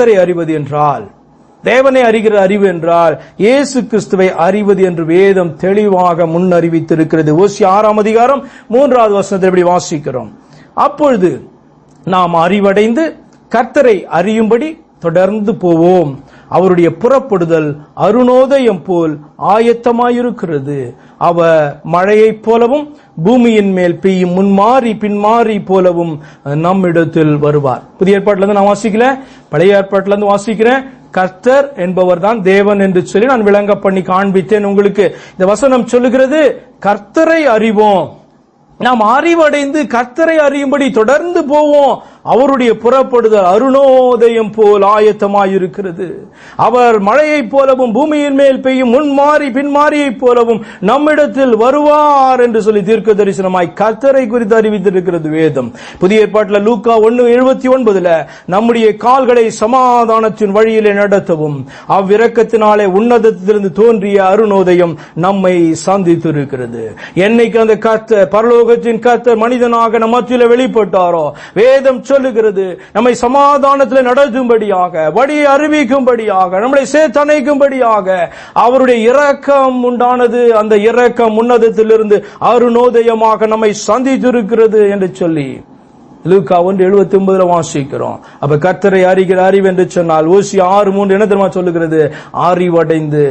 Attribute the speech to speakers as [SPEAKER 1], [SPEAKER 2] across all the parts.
[SPEAKER 1] கர்த்தரை அறிவது என்றால் தேவனை அறிகிற அறிவு என்றால் இயேசு கிறிஸ்துவை அறிவது என்று வேதம் தெளிவாக முன்னறிவித்திருக்கிறது ஓசி ஆறாம் அதிகாரம் மூன்றாவது வசனத்தில் இப்படி வாசிக்கிறோம். அப்பொழுது நாம் அறிவடைந்து கர்த்தரை அறியும்படி தொடர்ந்து போவோம். அவருடைய புறப்படுதல் அருணோதயம் போல் ஆயத்தமாயிருக்கிறது. அவ மழையைப் போலவும் பூமியின் மேல் பெய்யும் முன்மாறி பின்மாறி போலவும் நம்மிடத்தில் வருவார். புதிய ஏற்பாட்டுல இருந்து நான் வாசிக்கல பழைய ஏற்பாட்டுல இருந்து வாசிக்கிறேன். கர்த்தர் என்பவர் தான் தேவன் என்று சொல்லி நான் விளங்க பண்ணி காண்பித்தேன் உங்களுக்கு. இந்த வசனம் சொல்லுகிறது கர்த்தரை அறிவோம். நாம் அறிவடைந்து கர்த்தரை அறியும்படி தொடர்ந்து போவோம். அவருடைய புறப்படுதல் அருணோதயம் போல் ஆயத்தமாயிருக்கிறது. அவர் மழையைப் போலவும் பூமியின் மேல் பெய்யும் முன்மாறி பின்மாறியைப் போலவும் நம்மிடத்தில் வருவார் என்று சொல்லி தீர்க்க தரிசனமாய் கத்தரை குறித்து அறிவித்திருக்கிறது வேதம். புதிய ஏற்பாட்டில் லூக்கா ஒன்று எழுபத்தி ஒன்பதுல நம்முடைய கால்களை சமாதானத்தின் வழியிலே நடத்தவும் அவ்விரக்கத்தினாலே உன்னதத்திலிருந்து தோன்றிய அருணோதயம் நம்மை சந்தித்திருக்கிறது. என்னைக்கு அந்த கத்த பரலோகத்தின் கத்த மனிதனாக நம்ம மத்தியில வெளிப்பட்டாரோ வேதம் சொல்லுகிறது. நம்மை சமாதானத்தில் நடத்தும்படியாக வழியை அறிவிக்கும்படியாக நம்மளை சேர்த்தணைக்கும்படியாக அவருடைய இரக்கம் உண்டானது. அந்த இரக்கம் உன்னதத்திலிருந்து அருணோதயமாக நம்மை சந்தித்திருக்கிறது என்று சொல்லி லூக்கா ஒன்று எழுபத்தி ஒன்பதுல வாசிக்கிறோம். அப்ப கர்த்தரை அறிகிற அறிவு என்று சொன்னால் ஓசி ஆறு மூன்று என்ன தெரியுமா சொல்லுகிறது? அறிவடைந்து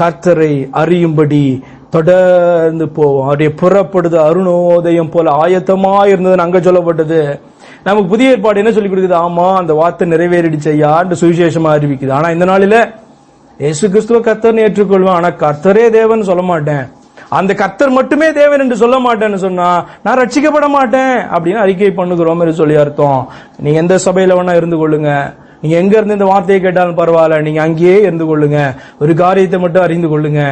[SPEAKER 1] கர்த்தரை அறியும்படி தொடர்ந்து போவோம். அவருடைய புறப்படுது அருணோதயம் போல ஆயத்தமா இருந்ததுன்னு அங்க சொல்லப்பட்டது. நமக்கு புதிய ஏற்பாடு என்ன சொல்லி கொடுக்குது? ஆமா அந்த வார்த்தை நிறைவேறிடுச்சு ஐயான்னு சுவிசேஷமா அறிவிக்குது. ஆனா இந்த நாளில இயேசு கிறிஸ்துவ கர்த்தர்னு ஏற்றுக்கொள்வேன். ஆனா கர்த்தரே தேவன் சொல்ல மாட்டேன். அந்த கர்த்தர் மட்டுமே தேவன் என்று சொல்ல மாட்டேன்னு சொன்னா நான் ரட்சிக்கப்பட மாட்டேன் அப்படின்னு அறிக்கை பண்ணுகிறோம் என்று சொல்லி அர்த்தம். நீங்க எந்த சபையில வேணா இருந்து கொள்ளுங்க. நீங்க எங்க இருந்து இந்த வார்த்தையை கேட்டாலும் பரவாயில்ல நீங்க அங்கேயே இருந்து கொள்ளுங்க. ஒரு காரியத்தை மட்டும் அறிந்து கொள்ளுங்க.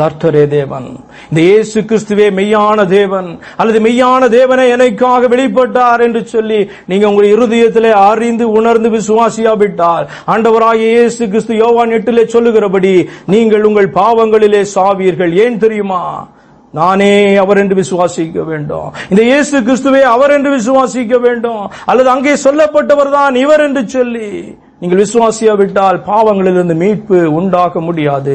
[SPEAKER 1] கர்த்தரே தேவன். இந்த இயேசு கிறிஸ்துவே மெய்யான தேவன். அல்லது மெய்யான தேவனை எனக்காக வெளிப்பட்டார் என்று சொல்லி நீங்க உங்கள் இருதயத்திலே அறிந்து உணர்ந்து விசுவாசியாவிட்டால் ஆண்டவராக இயேசு கிறிஸ்து யோவான் எட்டிலே சொல்லுகிறபடி நீங்கள் உங்கள் பாவங்களிலே சாவீர்கள். ஏன் தெரியுமா? நானே அவர் என்று விசுவாசிக்க வேண்டும். இந்த இயேசு கிறிஸ்துவே அவர் என்று விசுவாசிக்க வேண்டும். அல்லது அங்கே சொல்லப்பட்டவர் தான் இவர் என்று சொல்லி நீங்கள் விசுவாசியாவிட்டால் பாவங்களிலிருந்து மீட்பு உண்டாக முடியாது.